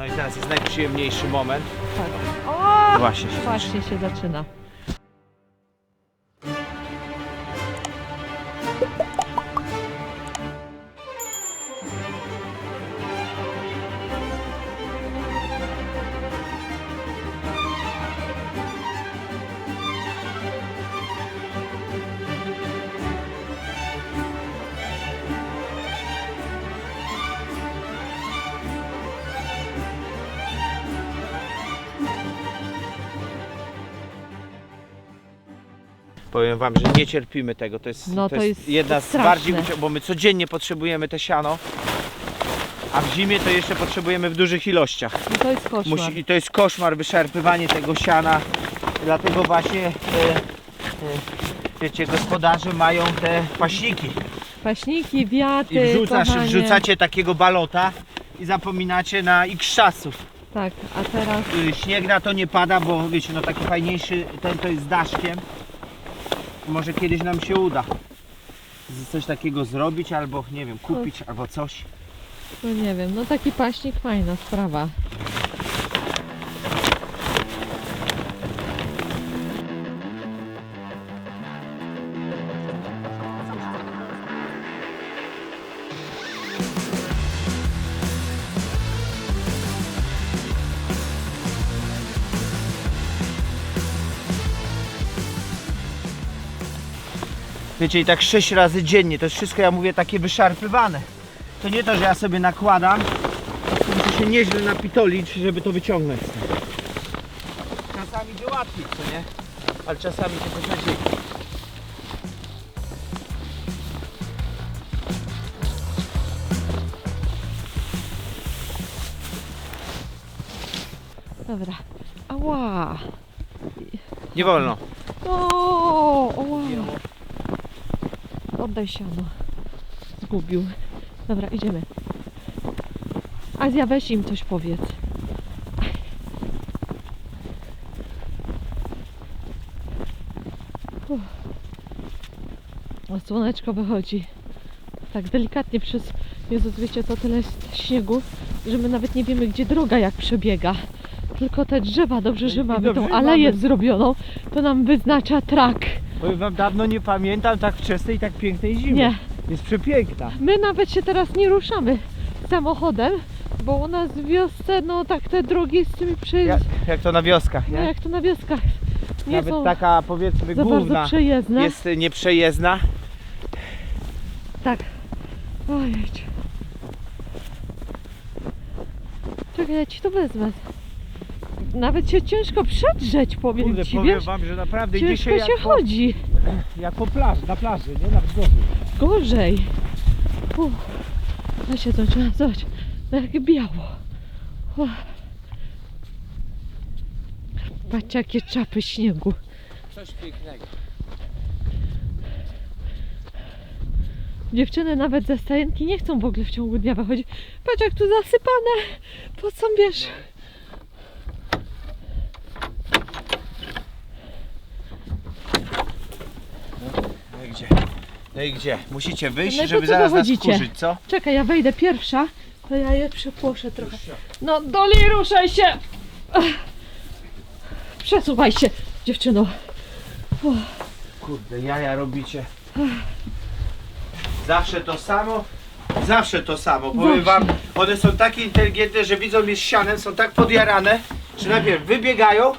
No i teraz jest najprzyjemniejszy moment. Tak. O! Właśnie się Właśnie się zaczyna. Powiem wam, że nie cierpimy tego. To jest, No to to jest, jest jedna z straszne. bardziej, uci- bo my codziennie potrzebujemy te siano, a w zimie to jeszcze potrzebujemy w dużych ilościach. I to jest koszmar. Musi, I to jest koszmar, wyszarpywanie tego siana. Dlatego właśnie, e, e, wiecie, gospodarze mają te paśniki. Paśniki, wiaty, I wrzucasz, kochanie. wrzucacie takiego balota i zapominacie na x czasów. Tak, a teraz Y, Śnieg na to nie pada, bo wiecie, no taki fajniejszy ten to jest z daszkiem. Może kiedyś nam się uda coś takiego zrobić, albo nie wiem, kupić, albo coś. No nie wiem, no taki paśnik fajna sprawa. Wiecie, i tak sześć razy dziennie, to jest wszystko, ja mówię, takie wyszarpywane. To nie to, że ja sobie nakładam, to muszę się nieźle napitolić, żeby to wyciągnąć. Czasami idzie łatwiej, co nie? Ale czasami to beznadziejnie. Dobra. Ała! Nie wolno. O, ała! Oddaj siano. Zgubił. Dobra, idziemy. Azja, weź im coś powiedz. Uff. O, słoneczko wychodzi. Tak delikatnie przez... Jezus, wiecie, to tyle jest śniegu, że my nawet nie wiemy, gdzie droga jak przebiega. Tylko te drzewa, dobrze, że mamy tą aleję zrobioną, to nam wyznacza trak. Powiem wam, dawno nie pamiętam tak wczesnej, tak pięknej zimy. Nie. Jest przepiękna. My nawet się teraz nie ruszamy samochodem, bo u nas w wiosce, no tak te drogi z tymi Jak, przejezdami, jak to na wioskach, no nie? jak to na wioskach, nie Nawet są taka powiedzmy za główna bardzo przejezdne. jest nieprzejezdna. Tak. Ojej. Czekaj, ja ci to wezmę. Nawet się ciężko przedrzeć, powiem Kurde, ci, powiem wiesz? wam, że naprawdę Ciężko dzisiaj jak się po, chodzi. jak po plaży, na plaży, nie? Na wzgórzu. Gorzej. Uff. Ja się zaczęłam, zobacz, no jak biało. Uff. Patrzcie, jakie czapy śniegu. Coś pięknego. Dziewczyny nawet ze stajenki nie chcą w ogóle w ciągu dnia wychodzić. Patrz jak tu zasypane. Po co wiesz? I gdzie? No i gdzie? Musicie wyjść, No i po żeby co zaraz nas wychodzicie? wkurzyć, co? Czekaj, ja wejdę pierwsza. To ja je przepłoszę trochę. No Doli, ruszaj się! Ach. Przesuwaj się, dziewczyno. Kurde, jaja robicie. Zawsze to samo. Zawsze to samo. Powiem wam, one są takie inteligentne, że widzą mnie z sianem, są tak podjarane, że najpierw wybiegają,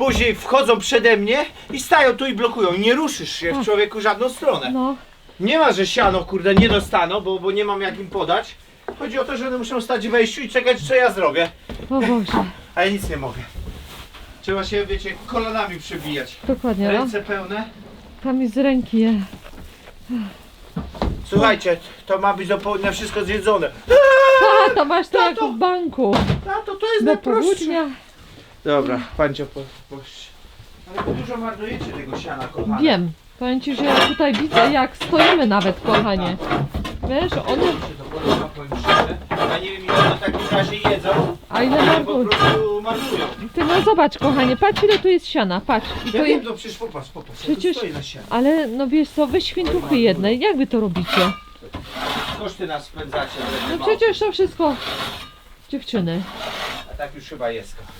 później wchodzą przede mnie i stają tu i blokują. Nie ruszysz się w człowieku w żadną stronę. No, Nie ma, że siano, kurde, nie dostaną, bo, bo nie mam jak im podać. Chodzi o to, że one muszą stać w wejściu i czekać, co ja zrobię. o Boże. A ja nic nie mogę. Trzeba się, wiecie, kolanami przebijać. Dokładnie, no. Ręce pełne. Tam i z ręki je. Słuchajcie, to ma być do południa wszystko zjedzone. A, to masz to jak w banku. Tato, to jest Do najprostsze. południa. Dobra, pancio, po, po... Ale bo dużo marnujecie tego siana, kochane. Wiem. Powiem ci, że ja tutaj widzę jak stoimy nawet, kochanie. Wiesz, one... Się to. Ja nie wiem, ile one w takim razie jedzą, A ile ale po prostu marnują. Ty no zobacz, kochanie, patrz ile tu jest siana, patrz. I Ja to wiem, jest... no przecież popatrz, popatrz, ja Przecież- tu stoję na sianie. Ale no wiesz co, wy świntuchy jedne, jak wy to robicie? Koszty nas spędzacie. No przecież to wszystko dziewczyny. tak już chyba jest, kochani.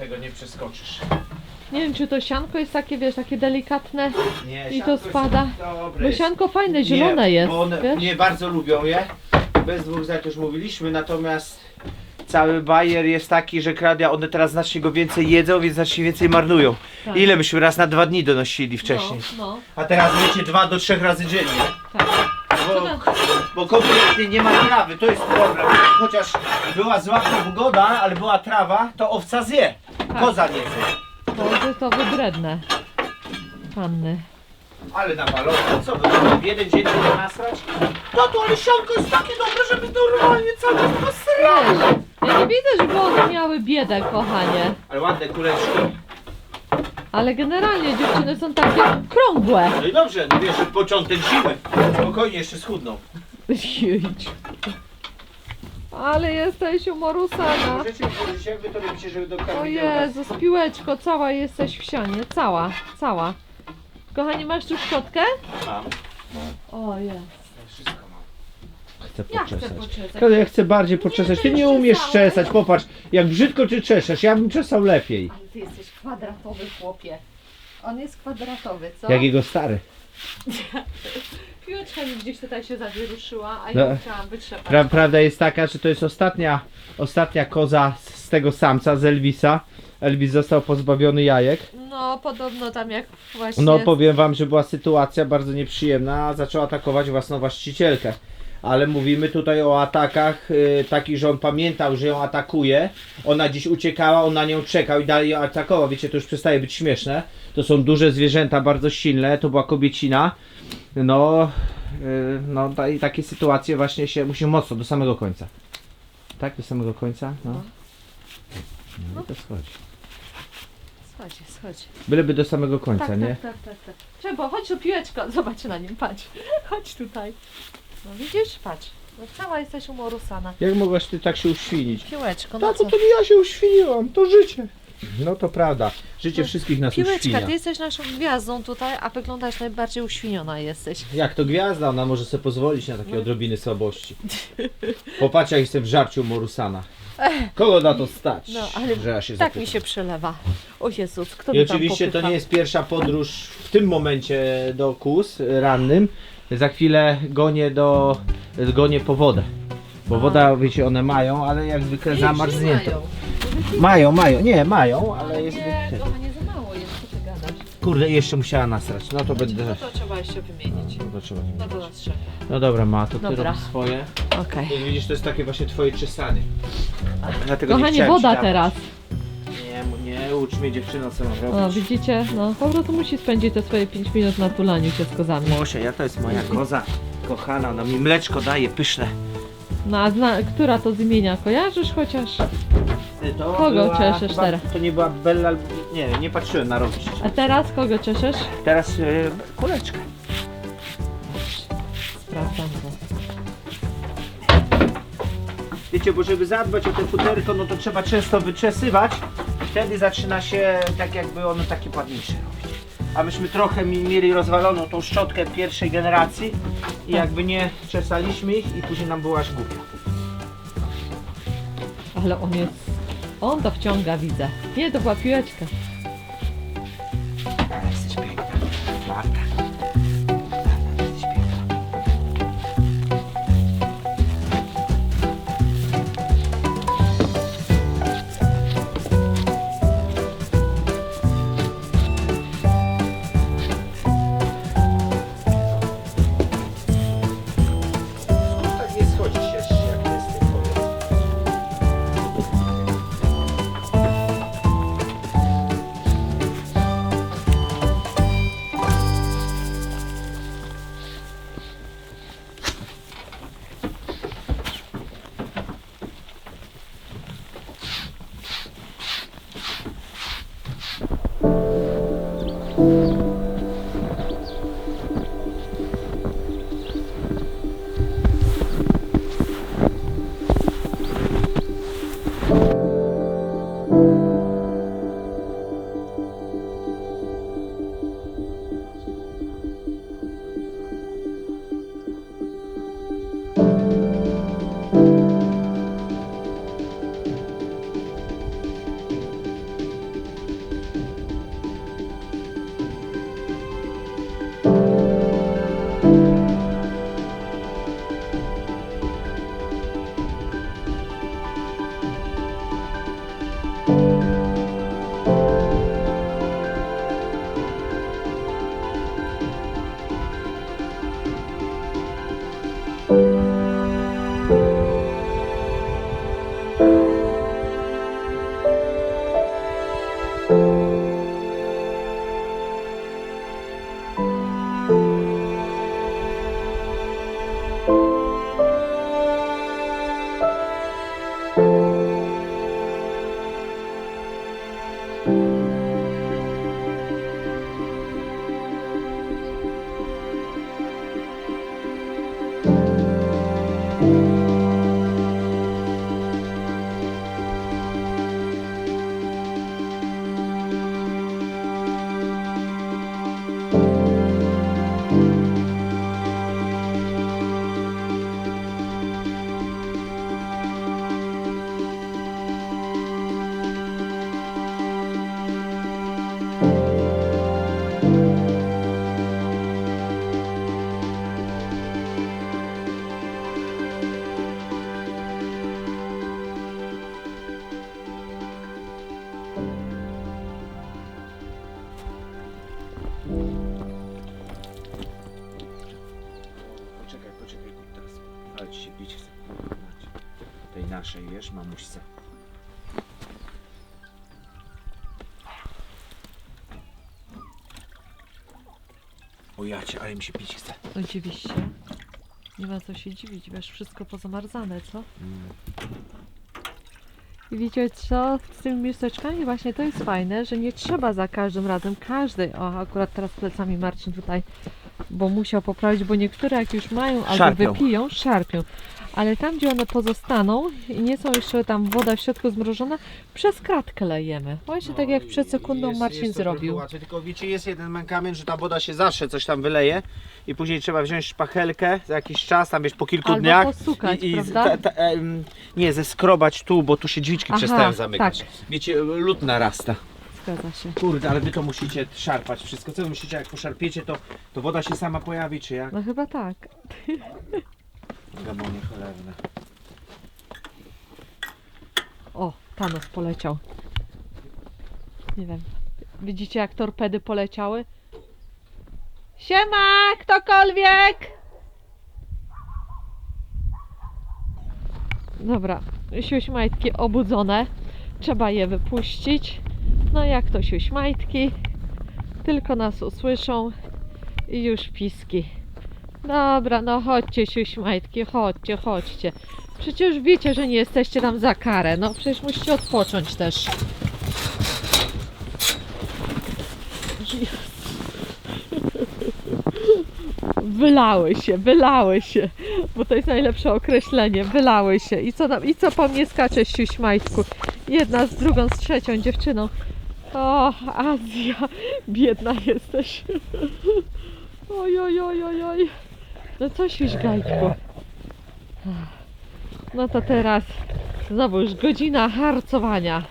Tego nie przeskoczysz. Nie wiem, czy to sianko jest takie, wiesz, takie delikatne, Nie, I sianko to jest spada. Dobre bo jest. sianko fajne, zielone nie, jest, bo one wiesz? nie bardzo lubią je. Bez dwóch zdań to już mówiliśmy, natomiast cały bajer jest taki, że kradia, one teraz znacznie go więcej jedzą, więc znacznie więcej marnują. Tak. Ile myśmy raz na dwa dni donosili wcześniej? No, no, A teraz wiecie, dwa do trzech razy dziennie. tak. Bo, bo kompletnie nie ma trawy, to jest problem. Chociaż była zła pogoda, ale była trawa, to owca zje. Koza nie zje. To, to wybredne. Panny. Ale nawalone, co wy w jeden dzień tyle nasrać? No to ale sianko jest takie dobre, żeby normalnie cały czas posrać. Wiesz, ja nie widzę, żeby one miały biedę, kochanie. Ale ładne kuleczki. Ale generalnie dziewczyny są takie krągłe. No i dobrze, no wiesz, początek zimy. Spokojnie jeszcze schudną. Jedź. Ale jesteś umorusana. Możecie mi powiedzieć, jak wy to robicie, żeby do O karmidełka? Jezus, piłeczko, cała jesteś w sianie. Cała, cała. Kochani, masz tu szczotkę? Mam. O jest. Chcę Ja chcę poczesać. Ale ja chcę bardziej poczesać. Ty ty nie umiesz czesać, popatrz. Jak brzydko ty czeszesz, ja bym czesał lepiej. Ale ty jesteś kwadratowy chłopie. On jest kwadratowy, co? Jak jego stary. Piłeczka mi gdzieś tutaj się zawieruszyła, a No. ja chciałam wytrzepać. Pra, prawda jest taka, że to jest ostatnia, ostatnia koza z z tego samca, z Elvisa. Elvis został pozbawiony jajek. No, podobno tam jak właśnie... No powiem wam, że była sytuacja bardzo nieprzyjemna, a zaczął atakować własną właścicielkę. Ale mówimy tutaj o atakach y, takich, że on pamiętał, że ją atakuje. Ona gdzieś uciekała, on na nią czekał i dalej ją atakował. Wiecie, to już przestaje być śmieszne. To są duże zwierzęta, bardzo silne. To była kobiecina. No, y, no i takie sytuacje właśnie się musi mocno do samego końca. Tak, do samego końca? No. No. No, i to schodzi. Schodź, schodź. Byleby do samego końca, Tak, nie? tak, tak, tak, tak. Trzeba, chodź tu piłeczko, zobacz na nim, patrz. Chodź tutaj. No widzisz, patrz. No cała jesteś umorusana. Jak mogłaś ty tak się uświnić? Piłeczko, no Tato, co? to nie ja się uświniłam, to życie. No to prawda. Życie No, wszystkich nas Piłeczka, uświnia. ty jesteś naszą gwiazdą tutaj, a wyglądasz najbardziej uświniona jesteś. Jak to gwiazda, ona może sobie pozwolić na takie odrobiny słabości. Popatrz, jak jestem w żarciu Morusana. Kogo na to stać? No, ale że ja się Tak zapytam. mi się przelewa. O Jezus, kto I mi tam oczywiście to nie jest pierwsza podróż w tym momencie do Kus rannym. Za chwilę gonię do gonię po wodę. Bo woda, wiecie, one mają, ale jak zwykle Ej, zamarzniętą. mają. Mają, mają, nie, mają, ale jest. Nie, kochanie, za mało jest, co ty gadasz. Kurde, jeszcze musiała nasrać. No to będę. No to trzeba jeszcze wymienić. No to trzeba. No to nas czeka. No dobra, ma, to ty Dobra. robisz swoje. Okej. I widzisz, to jest takie właśnie twoje czesanie. Dlatego nie Kochanie, chciałem ci woda dawać. teraz. Nie, nie ucz mnie dziewczyno, co mam O, robić. widzicie? No, po prostu musi spędzić te swoje 5 minut na tulaniu się z kozami. Mosia, ja to jest moja koza. Kochana, ona mi mleczko daje, pyszne. No, a zna, która to z imienia? Kojarzysz chociaż? To Kogo była czeszesz chyba- teraz? To nie była Bella, albo- nie, nie patrzyłem na rok. A teraz kogo czeszesz? Teraz yy, kuleczkę. Sprawdzam go. Wiecie, bo żeby zadbać o te futerko, no to trzeba często wyczesywać. Wtedy zaczyna się tak jakby ono takie ładniejsze robić. A myśmy trochę mi- mieli rozwaloną tą szczotkę pierwszej generacji i jakby nie czesaliśmy ich i później nam było aż głupio. Ale on jest... On to wciąga, widzę. Nie, to była piłeczka. Mamuśce. O jacie, ale mi się pić chce. Się? Nie ma co się dziwić, wiesz, wszystko pozamarzane, co? I wiecie co, z tymi miseczkami właśnie to jest fajne, że nie trzeba za każdym razem każdej, o akurat teraz plecami Marcin tutaj, bo musiał poprawić, bo niektóre jak już mają albo Szarpią. wypiją, szarpią. Ale tam, gdzie one pozostaną i nie są jeszcze tam woda w środku zmrożona, przez kratkę lejemy. Właśnie tak jak przed sekundą Jest- Marcin jest to trochę zrobił. Łatwiej, tylko wiecie, jest jeden mankament, że ta woda się zawsze coś tam wyleje i później trzeba wziąć szpachelkę za jakiś czas, tam wiesz, po kilku Albo dniach posukać, i, i prawda? ta, em, nie, zeskrobać tu, bo tu się drzwiczki Aha, przestają zamykać. tak. Wiecie, lód narasta. Zgadza się. Kurde, ale wy to musicie szarpać wszystko. Co wy myślicie, jak poszarpiecie, to, to woda się sama pojawi, czy jak? No chyba tak. Gamonie cholerne. O, Thanos poleciał. Nie wiem. Widzicie jak torpedy poleciały? Siema, ktokolwiek! Dobra, siuśmajtki obudzone. Trzeba je wypuścić. No jak to siuśmajtki? Tylko nas usłyszą i już piski. Dobra, no chodźcie siuśmajtki, chodźcie, chodźcie. Przecież wiecie, że nie jesteście tam za karę. No przecież musicie odpocząć też. Wylały się, wylały się. Bo to jest najlepsze określenie. Wylały się. I co, tam, i co po mnie skacze, siuśmajtku? Jedna z drugą, z trzecią dziewczyną. O, Azja, biedna jesteś. Oj, oj, oj, oj, oj. No co siuśgajtku? No to teraz znowu już godzina harcowania.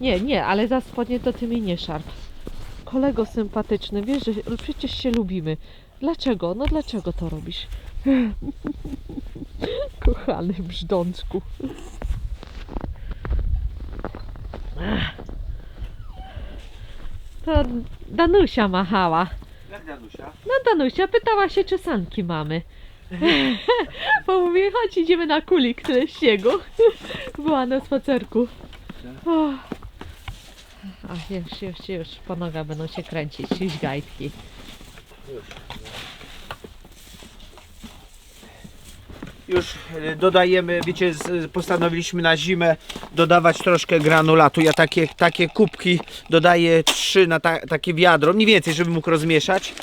Nie, nie, ale za spodnie to ty mi nie szarp. Kolego sympatyczny, wiesz, że przecież się lubimy. Dlaczego? No dlaczego to robisz? Kochany brzdączku. To Danusia machała. Danusia? No Danusia pytała się, czy sanki mamy. Bo mówię, chodź idziemy na kulik tyle śniegu. Była na spacerku. O. A już, już, już po nogach będą się kręcić, ślizgajtki. Już e, dodajemy, wiecie, postanowiliśmy na zimę dodawać troszkę granulatu. Ja takie, takie kubki dodaję trzy na ta, takie wiadro, mniej więcej, żeby mógł rozmieszać.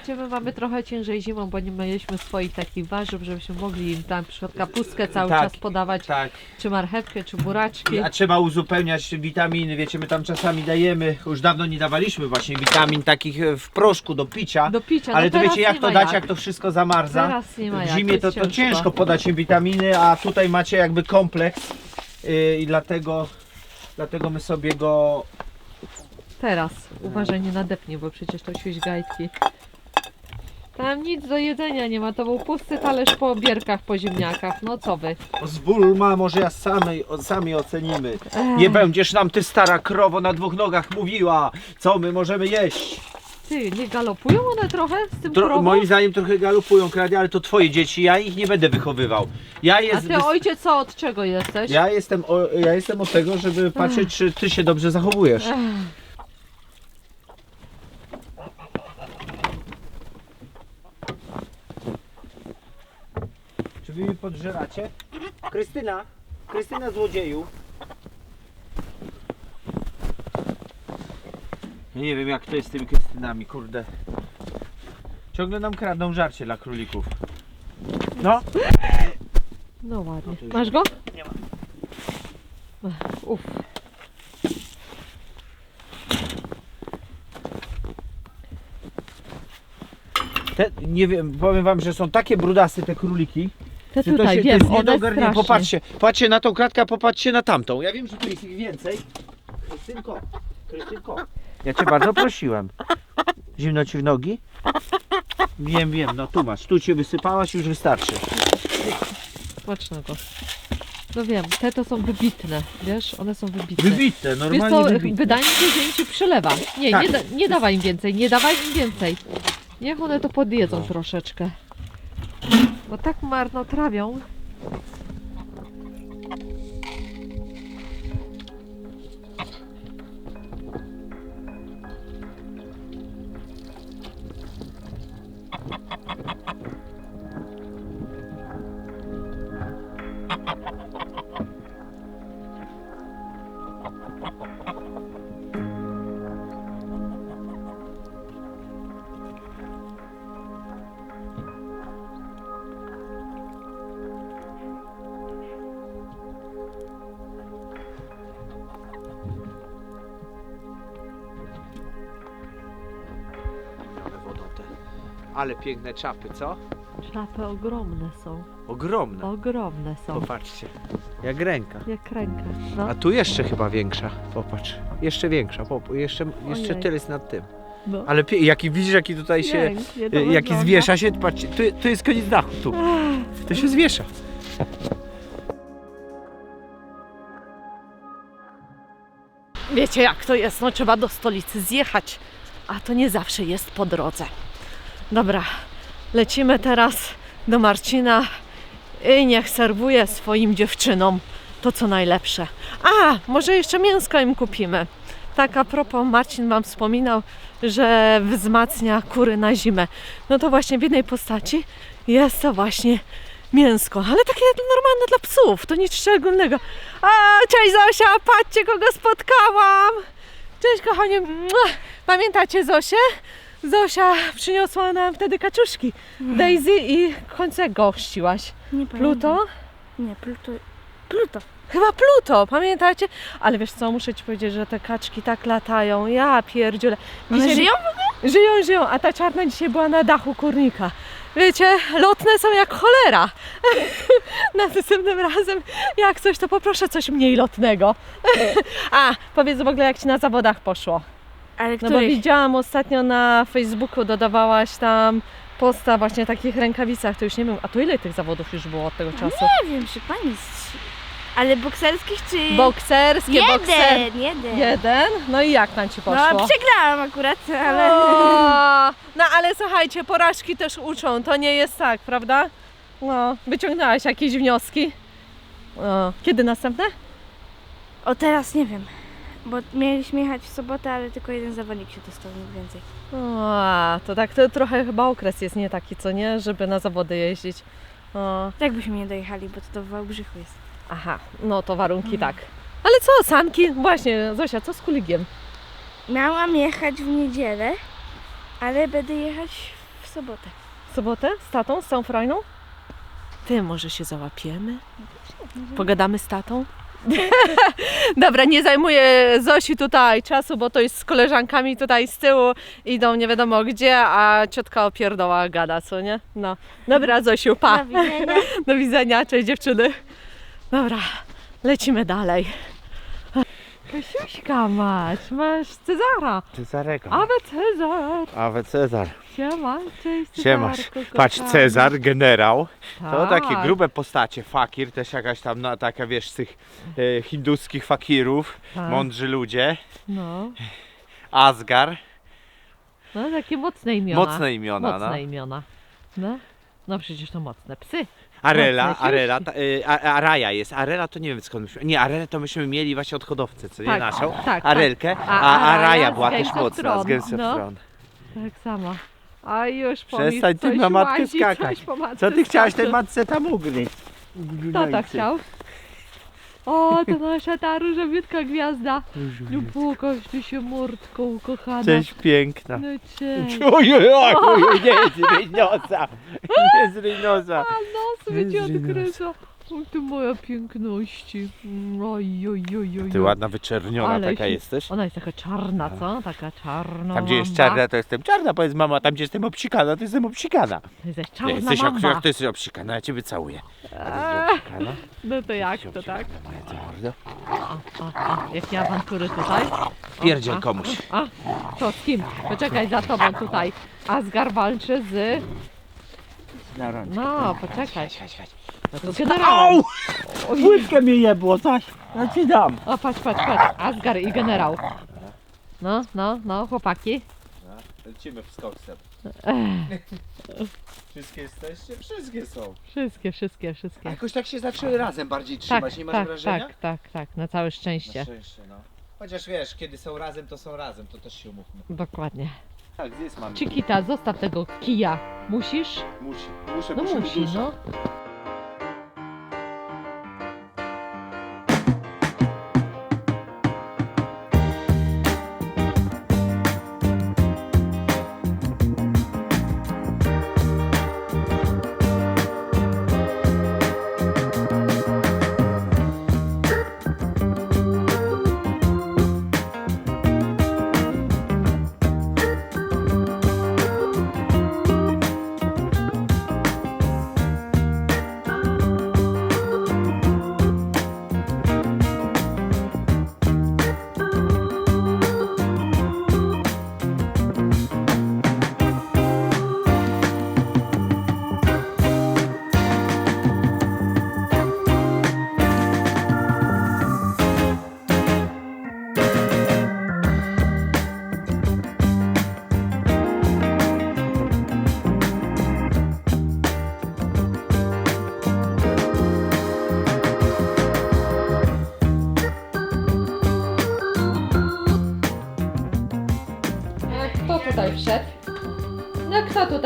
No Wiecie, my mamy trochę ciężej zimą, bo nie mieliśmy swoich takich warzyw, żebyśmy mogli im tam przykład kapustkę cały Tak, czas podawać, Tak. czy marchewkę, czy buraczki. A trzeba uzupełniać witaminy, wiecie, my tam czasami dajemy, już dawno nie dawaliśmy właśnie witamin takich e, w proszku do picia. Do picia, Ale no to teraz wiecie jak nie to ma dać, jak. jak to wszystko zamarza? Teraz nie ma W jak, zimie to, jest to ciężko ciężko. podać im witaminy, a tutaj macie jakby kompleks yy, i dlatego, dlatego my sobie go Teraz uważaj, nie nadepnie, bo przecież to ślizgajtki. Tam nic do jedzenia nie ma, to był pusty talerz po bierkach, po ziemniakach. No co wy? Pozwól ma, może ja sami, o- sami ocenimy. Nie będziesz nam ty stara krowo na dwóch nogach mówiła, co my możemy jeść. Ty, nie galopują one trochę z tym Tro, krową? moim zdaniem trochę galopują kradzie, ale to twoje dzieci, ja ich nie będę wychowywał. Ja, A jest, ty ojciec co, od czego jesteś? ja, jestem, o, ja jestem od tego, żeby patrzeć, czy ty się dobrze zachowujesz. Ech, Czy wy mi podżeracie? Krystyna! Krystyna złodzieju! Ja nie wiem jak to jest z tymi Krystynami, kurde. Ciągle nam kradną żarcie dla królików. No, No ładnie. to już Masz go? Nie ma. Ech, Uff. te, nie wiem, powiem wam, że są takie brudasy te króliki. Te że to tutaj, się, wiem, to jest nie do ogarnięcia. strasznie. Popatrzcie, patrzcie na tą kratkę, a popatrzcie na tamtą. Ja wiem, że tu jest ich więcej. Krystynko, Krystynko. Ja cię bardzo prosiłem. Zimno ci w nogi? Wiem, wiem, no tu masz. Tu cię wysypałaś, już wystarczy. Smacznego. No wiem, te to są wybitne, wiesz? One są wybitne. Wybite, Wiesz normalnie co, wybite. wydaje mi się, że im się przelewa. Nie, Tak. nie, da, nie dawaj im więcej, nie dawaj im więcej. Niech one to podjedzą troszeczkę. Bo tak marnotrawią. Piękne czapy, co? Czapy ogromne są. Ogromne. Ogromne są. Popatrzcie. Jak ręka. Jak ręka. No. A tu jeszcze chyba większa. Popatrz. Jeszcze większa. Pop- jeszcze jeszcze Ojej. tyle jest nad tym. no. Ale pie- jaki widzisz, jaki tutaj się. Pięknie to y, Jaki wygląda. zwiesza się, patrzcie, tu, tu jest koniec dachu, tu. To się zwiesza. Wiecie jak to jest, no trzeba do stolicy zjechać, a to nie zawsze jest po drodze. Dobra, lecimy teraz do Marcina i niech serwuje swoim dziewczynom to co najlepsze. A, może jeszcze mięsko im kupimy. Tak a propos, Marcin Wam wspominał, że wzmacnia kury na zimę. No to właśnie w jednej postaci jest to właśnie mięsko, ale takie normalne dla psów, to nic szczególnego. A, cześć Zosia, patrzcie kogo spotkałam. Cześć kochanie. Pamiętacie Zosię? Zosia przyniosła nam wtedy kaczuszki. Daisy i końce gościłaś. Nie Pluto? Nie, Pluto. Pluto. Chyba Pluto, pamiętacie? Ale wiesz co, muszę Ci powiedzieć, że te kaczki tak latają. Ja pierdziule. One żyją? Żyją, żyją, a ta czarna dzisiaj była na dachu kurnika. Wiecie, lotne są jak cholera. Następnym razem, jak coś, to poproszę coś mniej lotnego. a, powiedz w ogóle, jak Ci na zawodach poszło. Ale No bo których? widziałam ostatnio na Facebooku, dodawałaś tam posta właśnie takich rękawicach, to już nie wiem, a to ile tych zawodów już było od tego czasu? Nie wiem, czy pani... z- Ale bokserskich czy... Bokserskie, bokser... Jeden, jeden. Jeden? No i jak tam Ci poszło? No, przegrałam akurat, ale... O, no ale słuchajcie, porażki też uczą, to nie jest tak, prawda? No, wyciągnęłaś jakieś wnioski? O, kiedy następne? O, teraz nie wiem. Bo mieliśmy jechać w sobotę, ale tylko jeden zawodnik się dostał, nic więcej. O, a, to tak, to trochę chyba okres jest nie taki, co nie, żeby na zawody jeździć. O, Tak byśmy nie dojechali, bo to, to w Wałbrzychu jest. aha, no to warunki tak. Ale co, sanki? Właśnie, Zosia, co z kuligiem? Miałam jechać w niedzielę, ale będę jechać w sobotę. W sobotę? Z tatą? Z całą frajną? Ty, może się załapiemy? Pogadamy z tatą? Dobra, nie zajmuję Zosi tutaj czasu, bo to jest z koleżankami tutaj z tyłu, idą nie wiadomo gdzie, a ciotka opierdoła gada, co nie? No. Dobra, Zosiu, pa. Do widzenia. Do widzenia, cześć dziewczyny. Dobra, lecimy dalej. Kasiuśka masz, masz Cezara. Cezarego. Awe Cezar. Awe Cezar. Siema, cześć Siema. Cezarku, Patrz, kochany. Cezar, generał. To Tak. takie grube postacie. Fakir, też jakaś tam, no, taka wiesz, z tych e, hinduskich fakirów. Tak. Mądrzy ludzie. No, Asgar. no takie mocne imiona. Mocne imiona, Mocne no. imiona. No, no przecież to mocne psy. Arela, Mocne Arela, ta, y, a, Araja jest. Arela to nie wiem skąd myśmy. Nie, Arelę to myśmy mieli właśnie od hodowcy, co nie Tak, naszą. tak, Arelkę, tak. a, A Araja Araja była z też Games of mocna z Thrones, Games of no. Thrones. Tak samo. A już po Przestań ty coś na matkę łazi, skakać. coś po matce Co ty chciałaś tej skacze. matce tam ugryźć? Kto tak chciał? O, to nasza ta różowiutka gwiazda. No pokaż ty się mordką, kochana. Cześć piękna. No cześć. Ojej, ojej, nie zryj nosa. Nie zryj nosa. A ci Jezu, odkryza. O, ty moja piękności. Oj, oj, oj, oj. Ty ładna wyczerniona Ale taka się- jesteś. Ona jest taka czarna, co? Taka czarna Tam gdzie jest mamba. czarna to jestem czarna, powiedz mama, tam gdzie jestem obsikana to jestem obsikana. To jesteś Nie, czarna jesteś jak, mamba. jak ty jesteś obsikana, ja ciebie całuję. A ty Eee, jesteś obsikana? No to jak to tak? moja ty mordo. O, o, o, jakie awantury tutaj. O, Pierdziel a, komuś. A, to z kim? Poczekaj, za tobą tutaj. Asgar walczy z... Na rączkę. No, poczekaj. Chodź, chodź. No to. Au! Łydkę mi jebło, coś. Ja ci dam. O, patrz, patrz, patrz. Asgar i generał. No, no, no, chłopaki. Lecimy w skoksem. Wszystkie jesteście? Wszystkie są. wszystkie, wszystkie, A wszystkie. jakoś tak się zaczęły razem bardziej trzymać, nie masz tak, wrażenia? tak, tak, tak, na całe Na szczęście. szczęście, no. Chociaż wiesz, kiedy są razem, to są razem, to też się umówmy. Dokładnie. Tak, gdzie jest mami? Chiquita, zostaw tego kija. Musisz? Musi, muszę, No muszę musi, musi, no.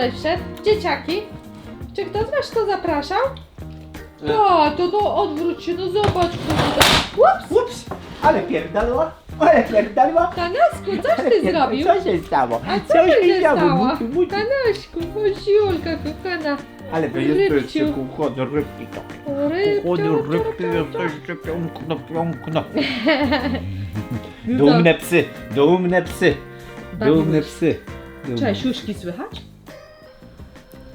Tutaj wszedł? Dzieciaki? Czy kto z was to zapraszał? O, to no odwróć się, no zobacz kto tutaj. Ups! Ups, ale pierdalła, ale pierdalła. Kanasku, coś ty zrobił? Co się stało? A co Coś ty się stało? stało? Muciu, muciu. Kanaśku, Boziulka kochana. Ale to Rybciu. jest jeszcze kuchody rybki to. O, rybciu, Kuchody rybki to. jesteście piąkno, piąkno. No Dumne psy, dumne psy, dumne psy. dumne Cześć, psy. uszki słychać?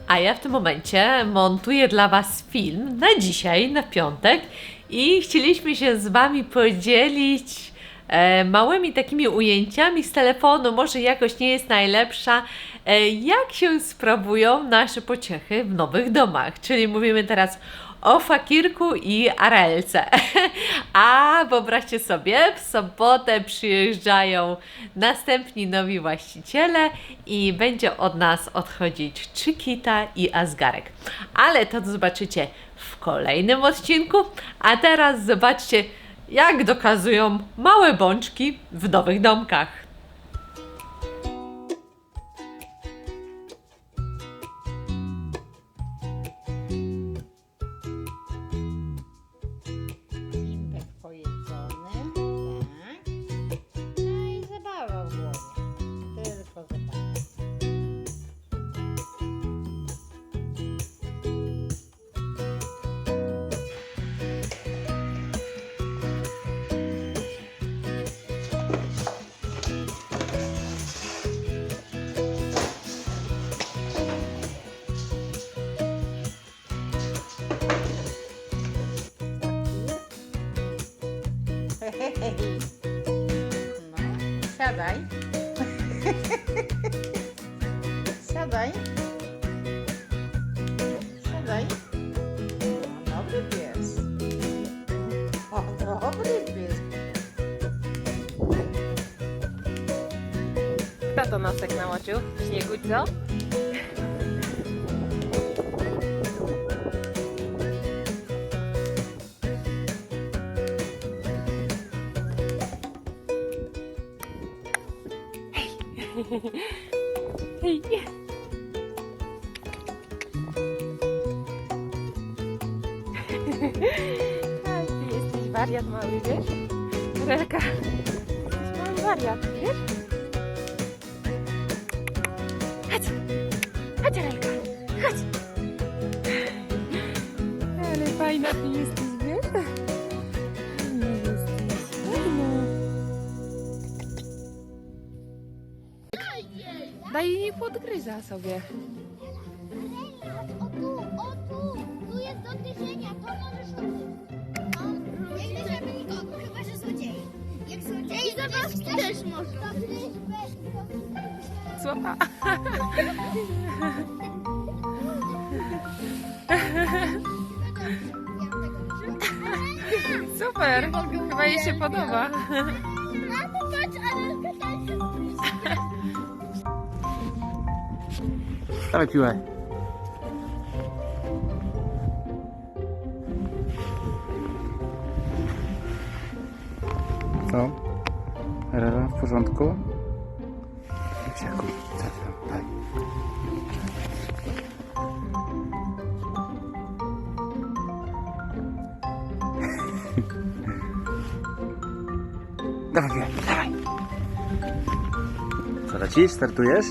A ja w tym momencie montuję dla Was film na dzisiaj, na piątek i chcieliśmy się z Wami podzielić e, małymi takimi ujęciami z telefonu, może jakość nie jest najlepsza, e, jak się sprawują nasze pociechy w nowych domach. Czyli mówimy teraz o Fakirku i Arelce. A wyobraźcie sobie, w sobotę przyjeżdżają następni nowi właściciele i będzie od nas odchodzić Chiquita i Asgarek. Ale to zobaczycie w kolejnym odcinku. A teraz zobaczcie, jak dokazują małe bączki w nowych domkach. No, siadaj. Siadaj. Siadaj. No, dobry pies. O, dobry pies. Kto to nosek namoczył? W śniegu, co? 嘿嘿嘿 sobie. O tu, o tu, tu jest do gryzienia, to możesz odgryźć. No, nie gryziemy nikogo, chyba że złodzieje. Jak złodzieje, to też można. Złapa. Super! Chyba jej się podoba. Dawaj piłę. Co? Rela w porządku? Dzieciaku, tam? Daj. Dawaj, dawaj. Co lecisz? Startujesz?